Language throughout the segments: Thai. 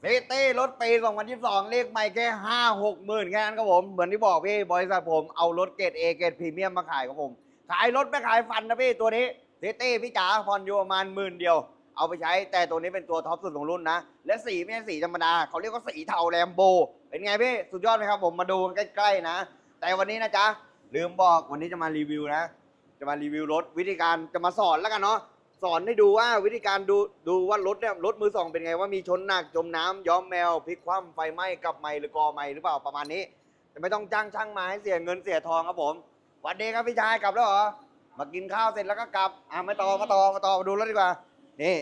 เซเต้รถปี 2022 เลขไม่แค่ 5 6หมื่นแค่นั้นครับผม เหมือนที่บอกพี่ บริษัทผมเอารถเกรดเอเกรดพรีเมียมมาขายครับผม ขายรถไม่ขายฟันนะพี่ ตัวนี้เซเต้พี่จ๋าผ่อนอยู่ประมาณหมื่นเดียว เอาไปใช้ แต่ตัวนี้เป็นตัวท็อปสุดของรุ่นนะ และสีไม่ใช่สีธรรมดา เขาเรียกว่าสีเทาแรมโบ เป็นไงพี่ สุดยอดไหมครับผมมาดูใกล้ๆนะ แต่วันนี้นะจ๊ะลืมบอกวันนี้จะมารีวิวนะ จะมารีวิวรถวิธีการจะมาสอนแล้วกันเนาะ สอนให้ดูว่าวิธีการดูดูว่ารถเนี่ยรถมือสองเป็นไงว่ามีชนหนักจมน้ำย้อมแมวพลิกคว่ำไฟไหม้กลับไหมหรือกอไหมหรือเปล่าประมาณนี้จะไม่ต้องจ้างช่างมาให้เสียเงินเสียทองครับผมวันดีครับพี่ชายกลับแล้วเหรอมากินข้าวเสร็จแล้วก็กลับอะมาต่อมาต่อมาต่อมาดูรถดีกว่านี่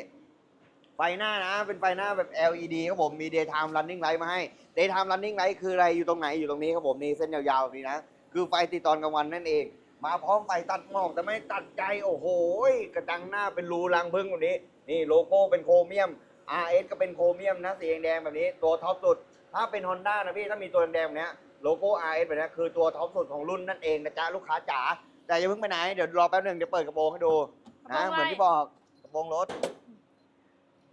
ไฟหน้านะ เป็นไฟหน้าแบบ LED ครับผมมี daytime running light มาให้ daytime running light คืออะไรอยู่ตรงไหนอยู่ตรงนี้ครับผมนี่เส้นยาวๆแบบนี้นะคือไฟติดตอนกลางวันนั่นเอง มาพร้อมไฟตัดหมอกแต่ไม่ตัดใจโอ้โหกระจังหน้าเป็นรูรังพึ่งแบบนี้ นี่โลโก้เป็นโครเมียม RS ก็เป็นโครเมียมนะสีแดงๆแบบนี้ตัวท็อปสุด ถ้าเป็น Honda นะพี่ถ้ามีตัวแดงๆแบบเนี้ยโลโก้ RS แบบเนี้ยคือตัวท็อปสุดของรุ่นนั่นเองนะจ๊ะลูกค้าจ๋าแต่อย่าเพิ่งไปไหนเดี๋ยวรอแป๊บหนึงเดี๋ยวเปิดกระโปรงให้ดูนะเหมือนที่บอกกระโปรงรถ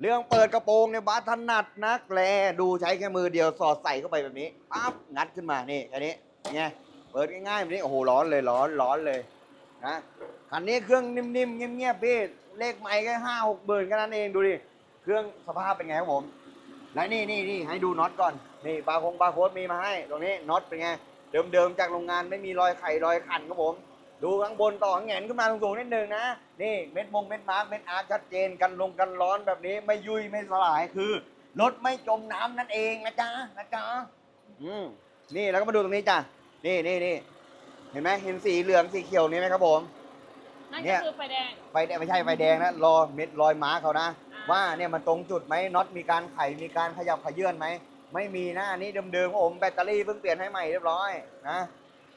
เรื่องเปิดกระโปรงเนี่ยบาสถนัดนักแลดูใช้แค่มือเดียวสอดใส่เข้าไปแบบนี้ปั๊บงัดขึ้นมานี่แค่นี้ไง เปิดง่ายๆแบบนี้โอ้โหร้อนเลยร้อนร้อนเลยนะคันนี้เครื่องนิ่มๆเงียบๆพี่เลขไม่แค่ห้าหกหมื่นแค่นั้นเองดูดิเครื่องสภาพเป็นไงครับผม และนี่นี่นี่ให้ดูน็อตก่อนนี่บาร์คงบาร์โค้ดมีมาให้ ตรงนี้น็อตเป็นไงเดิมๆจากโรงงานไม่มีรอยไข่รอยขันครับผม ดูข้างบนต่อแหงนขึ้นมาสูงๆนิดนึงนะนี่เม็ดมงเม็ดมาร์กเม็ดอาร์คชัดเจนกันลงกันร้อนแบบนี้ไม่ยุ่ยไม่สลายคือรถไม่จมน้ำนั่นเองนะจ๊ะนะจ๊ะอืมนี่แล้วก็มาดูตรงนี้จ้ะ นี่นี่นี่เห็นไหมเห็นสีเหลืองสีเขียวนี้ไหมครับผม นั่นเนี่ก็ย คือไฟแดง ไฟแดงไม่ใช่ไฟแดงนะรอเม็ดรอยม้าเขานะ อ่า ว่าเนี่ยมันตรงจุดไหมน็อตมีการไขมีการขยับขยื่นไหมไม่มีนะอันนี้เดิมๆครับผมแบตเตอรี่เพิ่งเปลี่ยนให้ใหม่เรียบร้อยนะ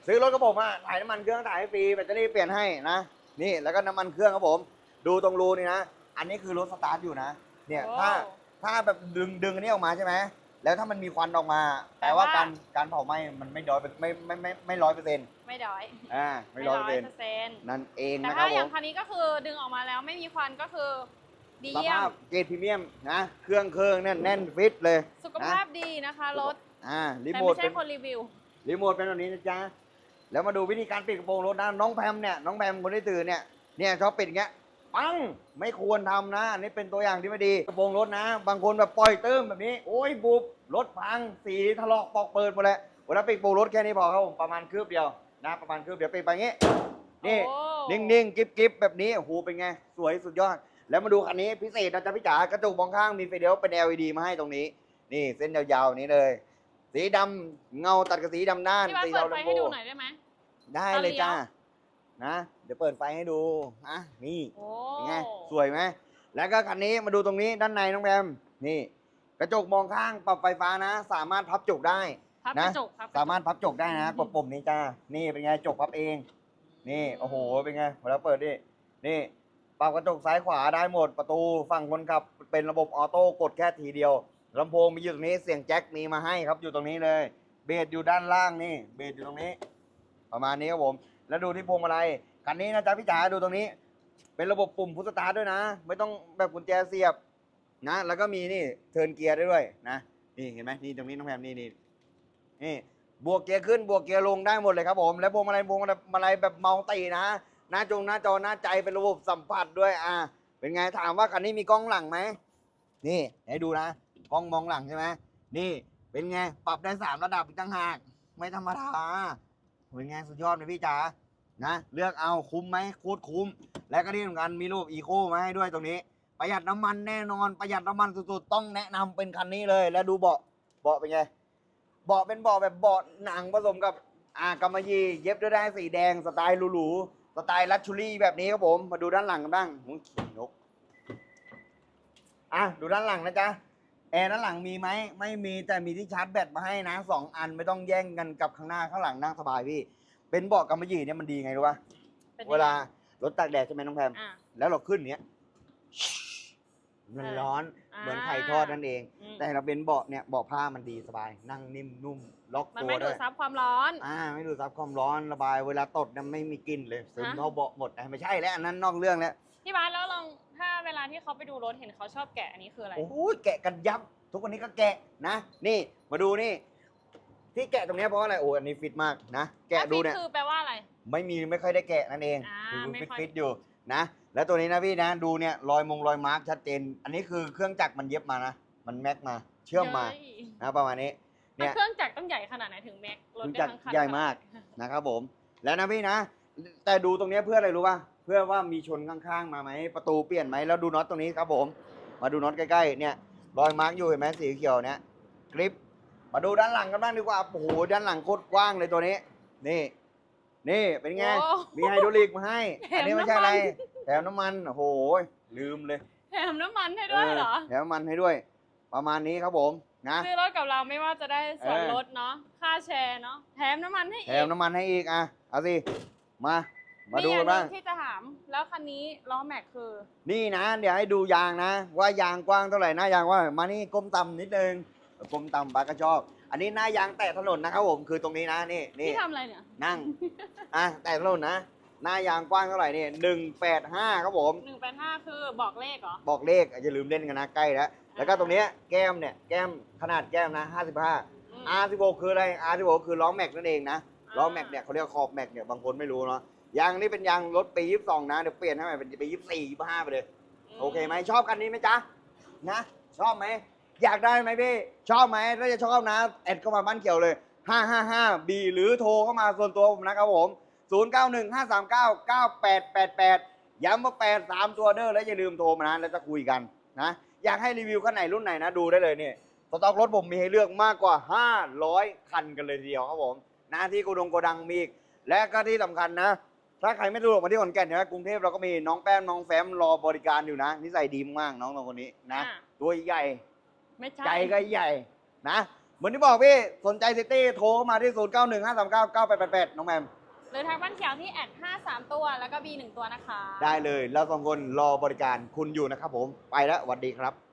ซื้อรถกับผมอะถ่ายน้ำมันเครื่องถ่ายให้ฟรีแบตเตอรี่เปลี่ยนให้นะนี่แล้วก็น้ำมันเครื่องครับผม ดูตรงรูนี่นะ อันนี้คือรถสตาร์ทอยู่นะเนี่ยโอ้ถ้าถ้าแบบดึงดึงอันนี้ออกมาใช่ไหม แล้วถ้ามันมีควันออกมาแปลว่าแปลว่า การการเผาไหม้มันไม่ร้อยไม่ไม่ไม่ไม่ร้อยเปอร์เซ็นต์ไม่ด้อยอ่าไม่ร้อยเปอร์เซ็นต์เปอร์เซ็นต์นั่นเองแต่นะคถ้ารับอผย่างมคันนี้ก็คือดึงออกมาแล้วไม่มีควันก็คือดีสเยี่ยภามพเกรดพรีเมียมนะเครื่องเครื่องแน่นแน่นฟิตเลยสุขภาพดีนะคะรถอ่ารีแต่โมไม่ทใช่เป็นคนรีวิว รีโมทเป็นแบบนี้นะจ๊ะแล้วมาดูวิธีการปิดกระโปรงรถนะน้องแพมเนี่ยน้องแพมคนที่ตื่นเนี่ยเนี่ยชอบปิดอย่างเงี้ย ปังไม่ควรทำนะ อันนี้เป็นตัวอย่างที่ไม่ดีกระโปรงรถนะ บางคนแบบปล่อยเติมแบบนี้ โอ้ยบุบรถพังสีถลอกปอกเปิดหมดเลยเวลาปิดกระโปรงรถแค่นี้พอครับผมประมาณคืบเดียวนะประมาณคืบเดียวปิดไปอย่างงี้นี่โอ้ นิ่งๆกิ๊บๆแบบนี้โอ้โหเป็นไง สวยสุดยอด แล้วมาดูคันนี้พิเศษนะจ๊ะพี่จ๋ากระจกมองข้างมีไฟเดียวเป็น LED มาให้ตรงนี้ นี่เส้นยาวๆนี้เลย สีดำเงาตัดกับสีดำด้านพี่ว่าสีเปิดดำไฟลำโพให้ดูงหน่อยได้ไหม ได้เลยจ้านะ เดี๋ยวเปิดไฟให้ดูอะนี่โอ้เป็นไงสวยไหมแล้วก็คันนี้มาดูตรงนี้ด้านในน้องแบมนี่ กระจกมองข้างปรับไฟฟ้านะ สามารถพับจกได้ พับนะกระจกครับสามารถพับจกได้นะกดปุ่มนี้จ้านี่เป็นไงจกพับเอง นี่โอ้โหเป็นไงเวลาเปิดดินี่ปรับกระจกซ้ายขวาได้หมดประตูฝั่งคนขับเป็นระบบออโต้กดแค่ทีเดียวลำโพงมีอยู่ตรงนี้เสียงแจ็คมีมาให้ครับอยู่ตรงนี้เลย เบสอยู่ด้านล่างนี่ เบสอยู่ตรงนี้ ประมาณนี้ครับผม แล้วดูที่พวงมาลัยคันนี้นะจ๊ะพี่จ๋าดูตรงนี้ เป็นระบบปุ่มพุทสตาร์ทด้วยนะ ไม่ต้องแบบกุญแจเสียบนะ แล้วก็มีนี่เทิร์นเกียร์ได้ด้วยนะนี่เห็นไหมนี่ตรงนี้น้องแพมนี่นี่นี่บวกเกียร์ขึ้นบวกเกียร์ลงได้หมดเลยครับผม แล้วพวงมาลัยพวงมาลัยแบบเมาตีนะหน้าจงหน้าจอหน้าใจเป็นระบบสัมผัสด้วยอ่าเป็นไงถามว่าคันนี้มีกล้องหลังไหมนี่ให้ดูนะกล้องมองหลังใช่ไหมนี่เป็นไงปรับได้สามระดับอีกต่างหาก ไม่ธรรมดา เป็นไงสุดยอดเลยพี่จ๋านะ เลือกเอาคุ้มไหมโคตรคุ้ม และก็ที่สำคัญมีรูปอีโคมาให้ด้วยตรงนี้ ประหยัดน้ำมันแน่นอนประหยัดน้ำมันสุดๆ ต้องแนะนำเป็นคันนี้เลย แล้วดูเบาะเบาะเป็นไงเบาะเป็นเบาะแบบเบาะหนังผสมกับอ่ากำมะหยี่เย็บด้วยได้ายสีแดงสไตล์หรูๆสไตล์ลักชูรี่แบบนี้ครับผมมาดูด้านหลังกันบ้างโอ้ยขี่นก อะดูด้านหลังนะจ๊ะ อร์ด้านหลังมีไหมไม่มีแต่มีที่ชาร์จแบตมาให้นะสองอันไม่ต้องแย่งกันกับข้างหน้าข้างหลังนั่งสบายพี่ เป็นเบาะกำมะหยี่เนี่ยมันดีไงรู้ป่ะป็นยังไงเวลารถตากแดดใช่ไหมน้องแพม อะ แล้วเราขึ้นเนี้ยมันเออร้อนอ่าเหมือนไข่ทอดนั่นเอง อืม แต่เราเป็นเบาะเนี่ยเบาะผ้ามันดีสบาย นั่งนิ่มนุ่มล็อกมันตัวไม่ดูด้ดวยซับความร้อน อ่าไม่ดูดซับความร้อนระบาย เวลาตดเนี่ยไม่มีกลิ่นเลยซึมฮะ เข้าเบาะหมดนะไม่ใช่แล้วอันนั้นนอกเรื่องแล้ว พี่บาสแล้วลอง ถ้าเวลาที่เขาไปดูรถเห็นเขาชอบแกะอันนี้คืออะไร โอ้ยแกะกันยับโถทุกวันนี้ก็แกะนะ นี่มาดูนี่ ที่แกะตรงเนี้ยเพราะอะไรโอ้อันนี้ฟิตมากนะ แกะดูเนี่ย คือแปลว่าอะไร ไม่มีไม่ค่อยได้แกะนั่นเองอ่าคือไม่ฟิตค่อย ฟิตอยู่นะ แล้วตัวนี้นะพี่นะดูเนี่ยรอยมงรอยมาร์กชัดเจน อันนี้คือเครื่องจักรมันเย็บมานะ มันแม็กมาเชื่อมมาเย้ยนะประมาณนี้แล้วเนี่ย เครื่องจักรต้องใหญ่ขนาดไหนถึงแม็กรถเครื่องได้จักรทั้งคัน ใหญ่มาก นะครับผม แล้วนะพี่นะ แต่ดูตรงเนี้ยเพื่ออะไรรู้ป่ะ เพื่อว่ามีชนข้างๆ มาไหมประตูเปลี่ยนไหมแล้วดูน็อตตรงนี้ครับผม มาดูน็อตใกล้ๆเนี่ยรอยมาร์กอยู่เห็นไหมสีเขียวเนี่ยกริป มาดูด้านหลังกันบ้างดีกว่าโอ้โหด้านหลังโคตรกว้างเลยตัวนี้ นี่ นี่เป็นไง โอ้มีไฮดรอลิกมาให้แถมอันนี้ไม่ใช่อะไรน้ำมันแถมน้ำมันโอ้โหลืมเลยแถมน้ำมันให้ด้วยเหรอ แถมน้ำมันให้ด้วย ประมาณนี้ครับผมนะ ซื้อรถกับเราไม่ว่าจะได้ส่วนเออลดเนาะค่าแชร์เนาะแถมน้ำมันให้แถอีมกน้ำมันให้อีกอะเอาสิมา มาดูมีกัอันนหบ้างนึงที่จะ ถามแล้วคันนี้ล้อแม็กคือ นี่นะ เดี๋ยวให้ดูยางนะ ว่ายางกว้างเท่าไหร่หน้ายางว่ามานี่ก้มต่ำนิดนึงก้มต่ำปากก็ชอบ อันนี้หน้ายางแตะถนนนะครับผมคือตรงนี้นะนี่นี่ที่ทำอะไรเนี่ยนั่งอะแตะถนนนะ หน้ายางกว้างเท่าไหร่นี่หนึ่งแปดห้าครับผมหนึ่งแปดห้าคือบอกเลขเหรอบอกเลขอย่าลืมเล่นกันนะใกล้แล้วแล้วก็ตรงเนี้ยแก้มเนี่ยแก้มขนาดแก้มนะห้าสิบห้าอืม R16 คืออะไร R16 คือล้อแม็กนั่นเองนะล้อแม็กเนี่ยเขาเรียกขอบแม็กเนี่ยบางคนไม่รู้เนาะ ยางนี่เป็นยางรถปี22นะ เดี๋ยวเปลี่ยนให้ใหม่เป็นปี24 25ไปเลย โอเคไหมชอบคันนี้ไหมจ๊ะ นะ ชอบไหม อยากได้ไหมพี่ ชอบไหมถ้าจะชอบนะ แอดเข้ามาบ้านเขียวเลย 555 B หรือโทรเข้ามาส่วนตัวผมนะครับผม 0915399888 ย้ำว่า 8 3 ตัวเด้อแล้วอย่าลืมโทรมานะแล้วจะคุยกันนะ อยากให้รีวิวคันไหนรุ่นไหนนะดูได้เลยเนี่ยสต็อกรถผมมีให้เลือกมากกว่า 500 คันกันเลยทีเดียวครับผมนะที่โกดงโกดังมีอีกและก็ที่สำคัญนะ ถ้าใครไม่สะดวกมาที่ขอนแก่นเนี่ยกรุงเทพเราก็มีน้องแป้มน้องแฟมรอบริการอยู่นะ นิสัยดีมากน้องสองคนนี้นะ อะ ตัวใหญ่ไม่ใช่ใจก็ใหญ่นะ เหมือนที่บอกพี่สนใจซิตี้โทรเข้ามาที่ 0 9 1 5 3 9 9 8 8 8 น้องแมมหรือทางบ้านเขียวที่แอดห้าสามตัวแล้วก็ B หนึ่งตัวนะคะ ได้เลย แล้วสองคนรอบริการคุณอยู่นะครับผมไปแล้วสวัสดีครับ